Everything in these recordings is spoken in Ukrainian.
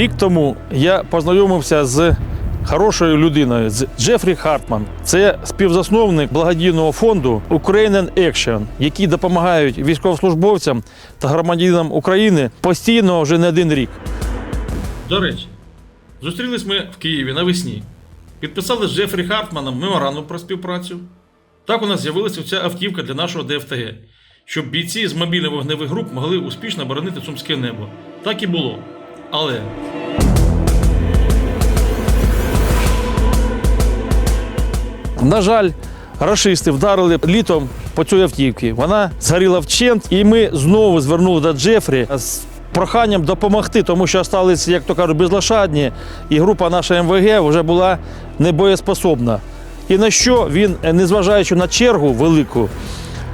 Рік тому я познайомився з хорошою людиною, з Джефрі Хартман. Це співзасновник благодійного фонду Ukrainian Action, які допомагають військовослужбовцям та громадянам України постійно вже не один рік. До речі, зустрілись ми в Києві навесні. Підписали з Джефрі Хартманом меморандум про співпрацю. Так у нас з'явилася ця автівка для нашого ДФТГ, щоб бійці з мобільних вогневих груп могли успішно боронити сумське небо. Так і було. Але На жаль, рашисти вдарили літом по цій автівці. Вона згоріла вчент, і ми знову звернули до Джефрі з проханням допомогти, тому що залишилися, як то кажуть, безлошадні, і група наша МВГ вже була небоєспособна. І на що він, е, незважаючи на чергу велику,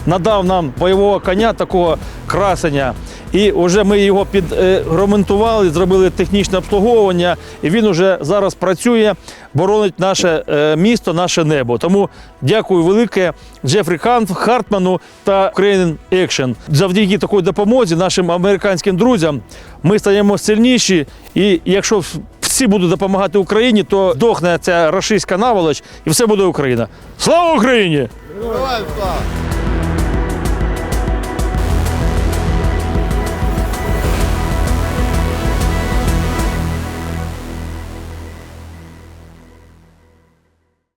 надав нам бойового коня такого красення. І вже ми його підремонтували, зробили технічне обслуговування, і він вже зараз працює, боронить наше е, місто, наше небо. Тому дякую велике Джефрі Хартману та Ukrainian Action. Завдяки такій допомозі нашим американським друзям ми стаємо сильніші. І якщо всі будуть допомагати Україні, то дохне ця рашистська наволоч і все буде Україна. Слава Україні! Героям слава!